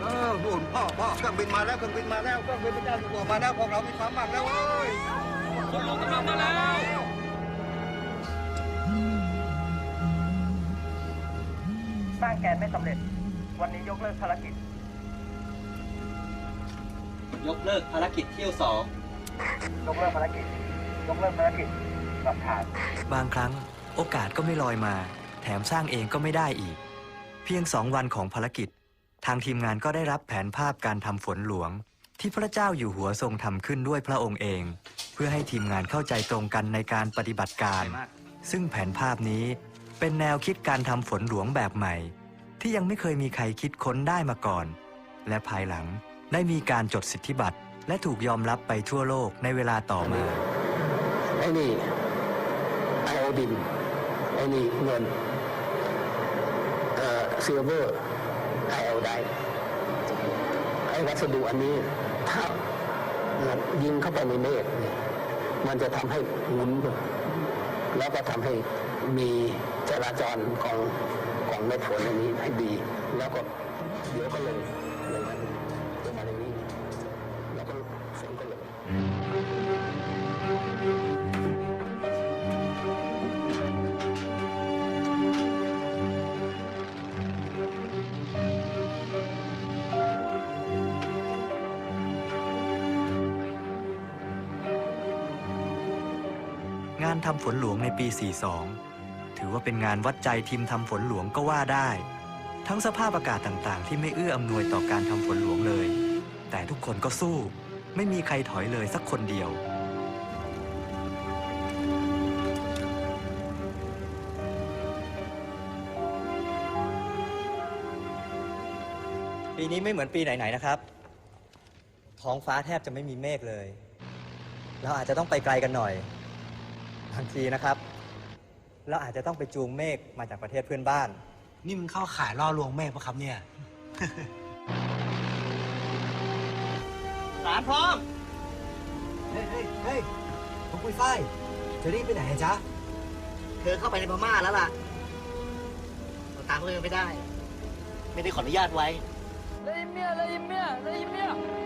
เออหุ่นพ่อพ่อเครื่องบินมาแล้วเครื่องบินมาแล้วเครื่องบินพระเจ้าอยู่หัวมาแล้วพวกเรามีความหวังแล้วเว้ยคนหลวงกำลังมาแล้วสร้างแกนไม่สำเร็จ วันนี้ยกเลิกภารกิจ ยกเลิกภารกิจเที่ยวสองยกเลิกภารกิจ ยกเลิกภารกิจหลักฐาน บางครั้งโอกาสก็ไม่ลอยมา แถมสร้างเองก็ไม่ได้อีก เพียงสองวันของภารกิจ ทางทีมงานก็ได้รับแผนภาพการทำฝนหลวง ที่พระเจ้าอยู่หัวทรงทำขึ้นด้วยพระองค์เอง เพื่อให้ทีมงานเข้าใจตรงกันในการปฏิบัติการ ซึ่งแผนภาพนี้เป็นแนวคิดการทำฝนหลวงแบบใหม่ ที่ยังไม่เคยมีใครคิดค้นได้มาก่อน และภายหลังได้มีการจดสิทธิบัตรและถูกยอมรับไปทั่วโลกในเวลาต่อมา ไอ้นี่ไอโอดิน ไอ้นี่เงินเอ่อซิลเวอร์ ใครเอาได้ไอ้วัสดุอันนี้ถ้ายิงเข้าไปในเมฆมันจะทำให้หมุนแล้วก็ทำให้มีจราจรของของเม็ดฝนอันนี้ให้ดี แล้วก็เดี๋ยวก็ลงลงมาลงมาใน งานทำฝนหลวงในปี 42 ถือว่าเป็นงานวัดใจทีมทำฝนหลวงก็ว่าได้ ทั้งสภาพอากาศต่างๆ ที่ไม่เอื้ออำนวยต่อการทำฝนหลวงเลย แต่ทุกคนก็สู้ ไม่มีใครถอยเลยสักคนเดียวปีนี้ไม่เหมือนปีไหน ๆ นะครับ ท้องฟ้าแทบจะไม่มีเมฆเลย เราอาจจะต้องไปไกลกันหน่อย บางทีนะครับ เราอาจจะต้องไปจูงเมฆมาจากประเทศเพื่อนบ้าน นี่มันเข้าขายล่อลวงเมฆปะครับเนี่ย สารพร้อม เฮ้ยเฮ้ยเฮ้ยผมปุ้ยฝ้ายจะรีบไปไหนอะจ๊ะ เธอเข้าไปในพม่าแล้วล่ะเราตามเธอไม่ได้ ไม่ได้ขออนุญาตไว้ Laimia, laimia, laimia. Let's laimia.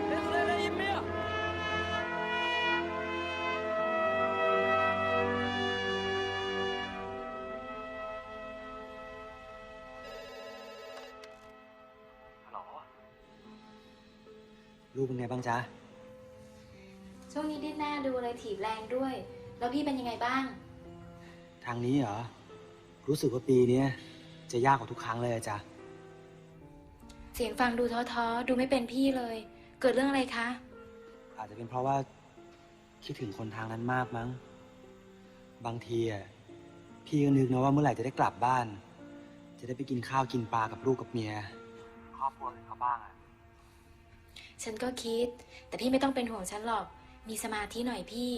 ลูกเป็นไงบ้างจ๊ะ ช่วงนี้ดิ้นหน้าดูเลยถีบแรงด้วย แล้วพี่เป็นยังไงบ้าง ทางนี้เหรอ รู้สึกว่าปีเนี้ยจะยากกว่าทุกครั้งเลยอะจ๊ะ เสียงฟังดูท้อๆ ดูไม่เป็นพี่เลย เกิดเรื่องอะไรคะ อาจจะเป็นเพราะว่าคิดถึงคนทางนั้นมากมั้ง บางทีอะพี่ก็นึกนะว่าเมื่อไหร่จะได้กลับบ้าน จะได้ไปกินข้าวกินปลากับลูกกับเมีย ครอบครัวอื่นเขาบ้างอะ ฉันก็คิด แต่พี่ไม่ต้องเป็นห่วงฉันหรอก มีสมาธิหน่อยพี่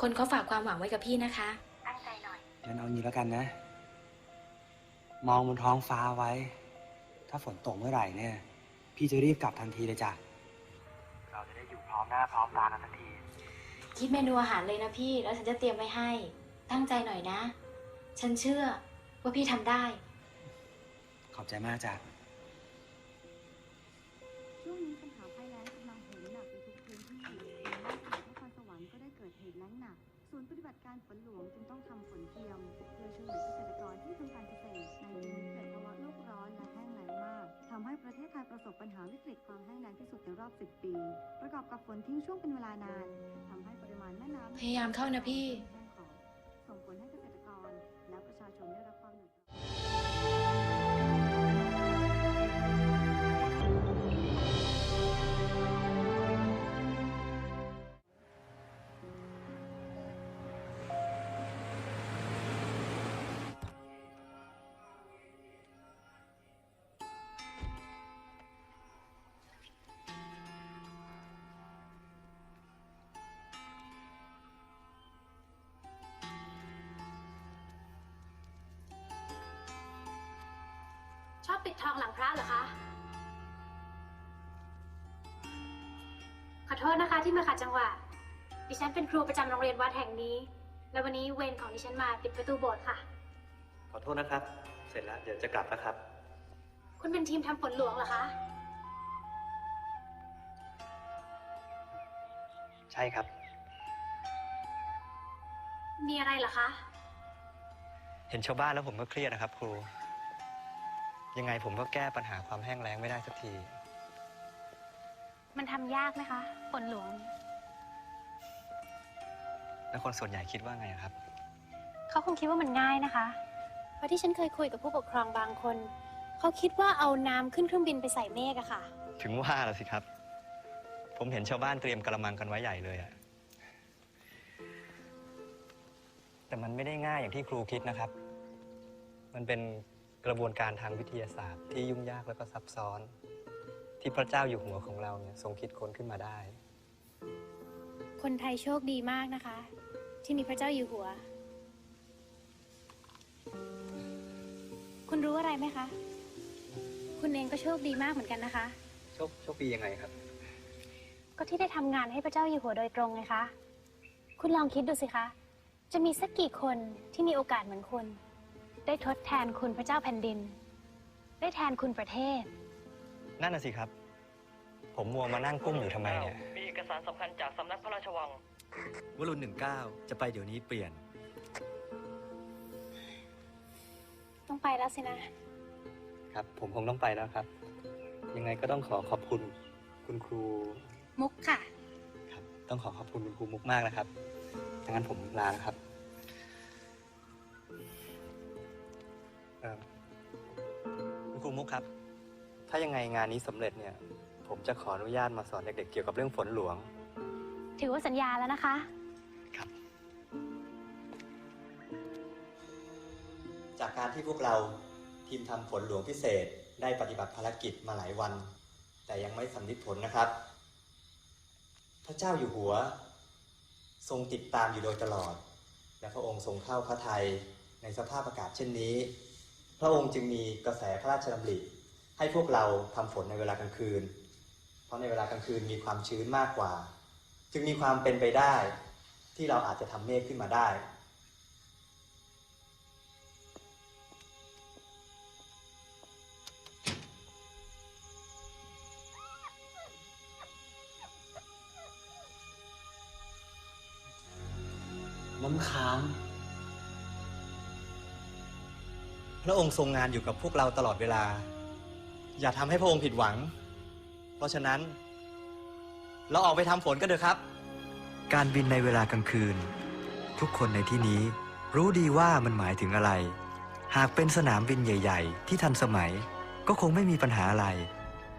คนเขาฝากความหวังไว้กับพี่นะคะตั้งใจหน่อยงั้นเอางี้แล้วกันนะ มองบนท้องฟ้าไว้ ถ้าฝนตกเมื่อไหร่เนี่ย พี่จะรีบกลับทันทีเลยจ้ะ เราจะได้อยู่พร้อมหน้าพร้อมตากันทันที คิดเมนูอาหารเลยนะพี่ แล้วฉันจะเตรียมไว้ให้ ตั้งใจหน่อยนะ ฉันเชื่อว่าพี่ทำได้ ขอบใจมากจ้ะ หนักส่วนย์ปฏิบัติการฝนหลวงจึงต้องทำฝนเทียม เพื่อช่วยเหลือเกษตรกรที่ทำการเกษตรในปีนี้เกิดภาวะโลกร้อนและแห้งแล้งมากทำให้ประเทศไทยประสบปัญหาวิกฤตความแห้งแล้งที่สุดในรอบ 10 ปี ประกอบกับฝนทิ้งช่วงเป็นเวลานานทำให้ปริมาณแม่น้ำพยายามเข้านะพี่แห้งขอดส่งผลให้เกษตรกรและประชาชนได้รับความ ปิดทองหลังพระเหรอคะ ขอโทษนะคะที่มาขัดจังหวะ ดิฉันเป็นครูประจำโรงเรียนวัดแห่งนี้ และวันนี้เวรของดิฉันมาปิดประตูโบสถ์ค่ะ ขอโทษนะครับ เสร็จแล้วเดี๋ยวจะกลับแล้วครับ คุณเป็นทีมทำฝนหลวงเหรอคะ ใช่ครับ มีอะไรเหรอคะ เห็นชาวบ้านแล้วผมก็เครียดนะครับครู ยังไงผมก็แก้ปัญหาความแห้งแล้งไม่ได้สักที มันทำยากไหมคะฝนหลวง แล้วคนส่วนใหญ่คิดว่าไงอะครับ เขาคงคิดว่ามันง่ายนะคะ เพราะที่ฉันเคยคุยกับผู้ปกครองบางคน เขาคิดว่าเอาน้ำขึ้นเครื่องบินไปใส่เมฆอะค่ะ ถึงว่าแล้วสิครับ ผมเห็นชาวบ้านเตรียมกระมังกันไว้ใหญ่เลยอะแต่มันไม่ได้ง่ายอย่างที่ครูคิดนะครับ มันเป็น กระบวนการทางวิทยาศาสตร์ที่ยุ่งยากแล้วก็ซับซ้อน ที่พระเจ้าอยู่หัวของเราเนี่ยทรงคิดค้นขึ้นมาได้ คนไทยโชคดีมากนะคะ ที่มีพระเจ้าอยู่หัว คุณรู้อะไรไหมคะ คุณเองก็โชคดีมากเหมือนกันนะคะ โชคโชคดียังไงครับ ก็ที่ได้ทำงานให้พระเจ้าอยู่หัวโดยตรงไงคะ คุณลองคิดดูสิคะ จะมีสักกี่คนที่มีโอกาสเหมือนคุณ ได้ทดแทนคุณพระเจ้าแผ่นดิน ได้แทนคุณประเทศ นั่นน่ะสิครับ ผมมัวมานั่งกุ้มอยู่ทำไมเนี่ย มีเอกสารสำคัญจากสำนักพระราชวัง วรุณหนึ่งเก้าจะไปเดี๋ยวนี้เปลี่ยน ต้องไปแล้วสินะ ครับ ผมคงต้องไปแล้วครับ ยังไงก็ต้องขอขอบคุณคุณครู มุกค่ะ ครับ ต้องขอขอบคุณคุณครูมุกมากนะครับดังนั้นผมลานะครับ เอ่อคุณครูมุกครับ ถ้ายังไงงานนี้สำเร็จเนี่ย ผมจะขออนุญาตมาสอนเด็กๆ เกี่ยวกับเรื่องฝนหลวง ถือว่าสัญญาแล้วนะคะ จากการที่พวกเราทีมทำฝนหลวงพิเศษได้ปฏิบัติภารกิจมาหลายวัน แต่ยังไม่สำลิดผลนะครับ พระเจ้าอยู่หัว ทรงติดตามอยู่โดยตลอด และพระองค์ทรงเข้าพระทัยในสภาพอากาศเช่นนี้ พระองค์จึงมีกระแสพระราชดำริให้พวกเราทำฝนในเวลากลางคืน เพราะในเวลากลางคืนมีความชื้นมากกว่า จึงมีความเป็นไปได้ที่เราอาจจะทำเมฆขึ้นมาได้ น้ำค้าง พระองค์ทรงงานอยู่กับพวกเราตลอดเวลา อย่าทำให้พระองค์ผิดหวัง เพราะฉะนั้น เราออกไปทำฝนกันเถอะครับ การบินในเวลากลางคืน ทุกคนในที่นี้รู้ดีว่ามันหมายถึงอะไร หากเป็นสนามบินใหญ่ ๆ ที่ทันสมัยก็คงไม่มีปัญหาอะไร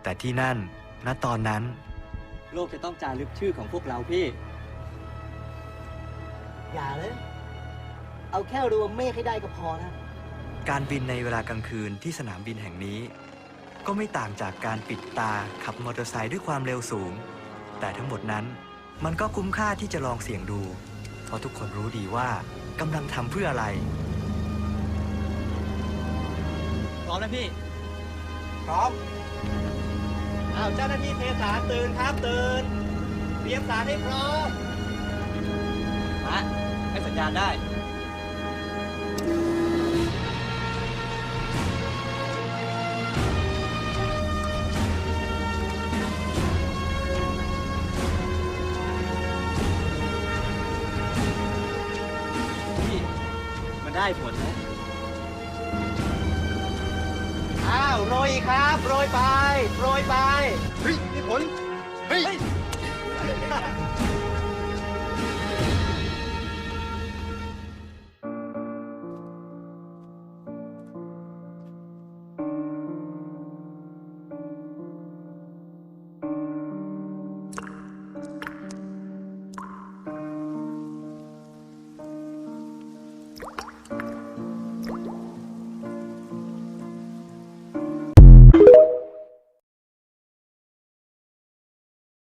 แต่ที่นั่นณตอนนั้น โลกจะต้องจารึกชื่อของพวกเราพี่ อย่าเลย เอาแค่รวมเมฆให้ได้ก็พอนะ การบินในเวลากลางคืนที่สนามบินแห่งนี้ ก็ไม่ต่างจากการปิดตาขับมอเตอร์ไซค์ด้วยความเร็วสูง แต่ทั้งหมดนั้นมันก็คุ้มค่าที่จะลองเสี่ยงดู เพราะทุกคนรู้ดีว่ากำลังทำเพื่ออะไร พร้อมนะพี่ พร้อมอ้าวเจ้าหน้าที่เทสารตื่นครับตื่นเตรียมสารให้พร้อมมาให้สัญญาณได้ โรยอีกครับ โรยไป โรยไป เฮ้ยนี่ผล เฮ้ยเฮ้ย